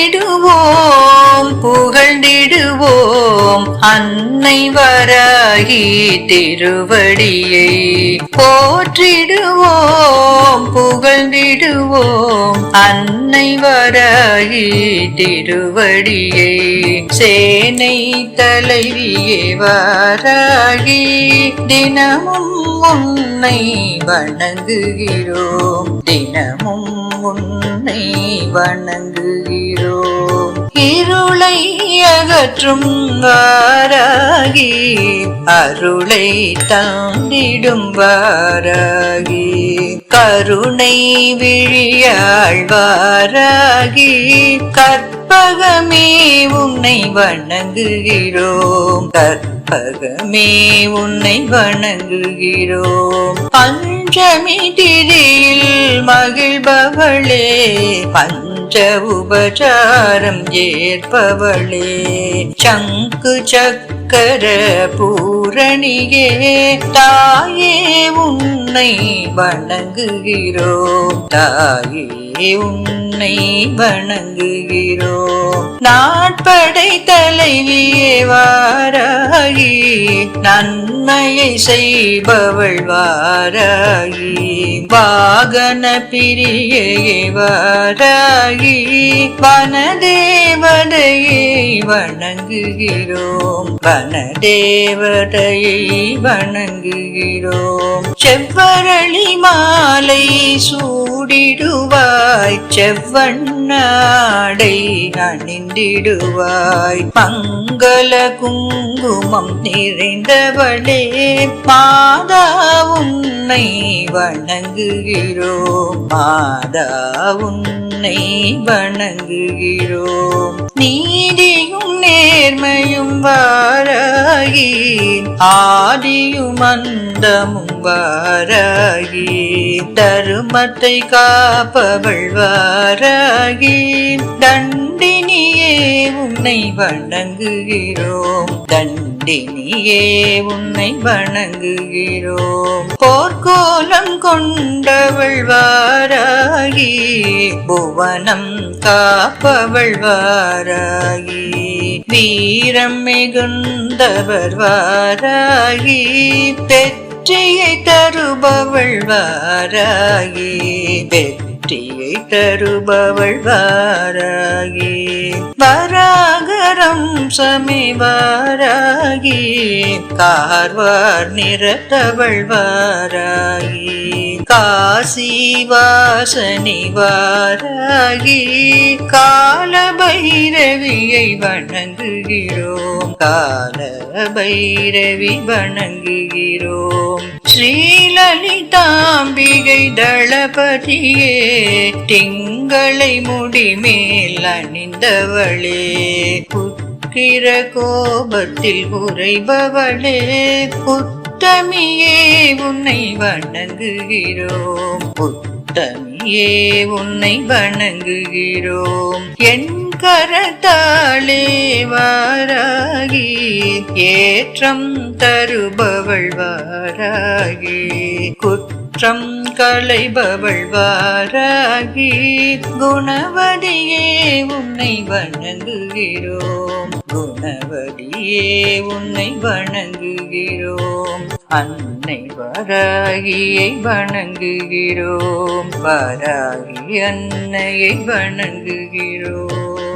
புகழ்ந்திடுவோம் புகழ்ந்திடுவோம் அன்னை வராகி திருவடியை. போற்றிடுவோம் புகழ்ந்திடுவோம் அன்னை வராகி திருவடியை. சேனை தலைவியே வராகி தினமும் உன்னை வணங்குகிறோம். தினமும் உன்னை வணங்குகிறோம். இருளை அகற்றும் வாராகி அருளை தாண்டிடும் வாராகி. கருணை விழியாழ்வாராகி கற்பகமே உன்னை வணங்குகிறோம். கற்பகமே உன்னை வணங்குகிறோம். பஞ்சமி திரியில் மகிழ்பவளே பஞ்ச உபசாரம் ஏற்பவளே. சங்கு சக்கர பூ பூரணியே தாயே உன்னை வணங்குகிறோம் தாயே உன்னை வணங்குகிறோம் நாட்படை தலைவியே வாராகி நன்மையை செய்பவள் வாராகி வாகன பிரியே வாராகி வனதேவதையை வணங்குகிறோம். மலையை வணங்குகிறோம். செவ்வரளி மாலை சூடிடுவாய் செவ்வண்ணாடை அணிந்திடுவாய். மங்கள குங்குமம் நிறைந்தவளே மாதா உன்னை வணங்குகிறோம். மாதா உன்னை வணங்குகிறோம். நீதியும் நேர்மையும் வாராகி ஆதியும் அந்தமும் வாராகி தருமத்தை காப்பவள் வாராகி தண்டினியே உன்னை வணங்குகிறோம். தண்டி நந்தினியே உன்னை வணங்குகிறோம் போர்க்கோலம் கொண்டவள் வாராகி புவனம் காப்பவள் வாராகி. வீரம் மிகுந்தவர் வாராகி வெற்றியை தருபவள் வாராகி. வெற்றியை தருபவள் வாராகி. வரா கரம் சமிவாராகி கார்வார் நிறத்தவள் வாராகி காசி வாசனி வாராகி கால பைரவியை வணங்குகிறோம். கால பைரவி வணங்குகிறோம். ஸ்ரீலலிதாம்பிகை தளபதியே திங்களை முடிமேல் அணிந்தவளே. புக்கிர கோபத்தில் உறைபவளே புத்தமியே உன்னை வணங்குகிறோம். புத்தமியே உன்னை வணங்குகிறோம். என் கரத்தாளே வாராகி ஏற்றம் தருபவள் வாராகி குற்றம் களைபவள் வாராகி குணவதியே உன்னை வணங்குகிறோம் குணவதியே உன்னை வணங்குகிறோம் அன்னை வராகியை வணங்குகிறோம் வராகி அன்னையை வணங்குகிறோம்.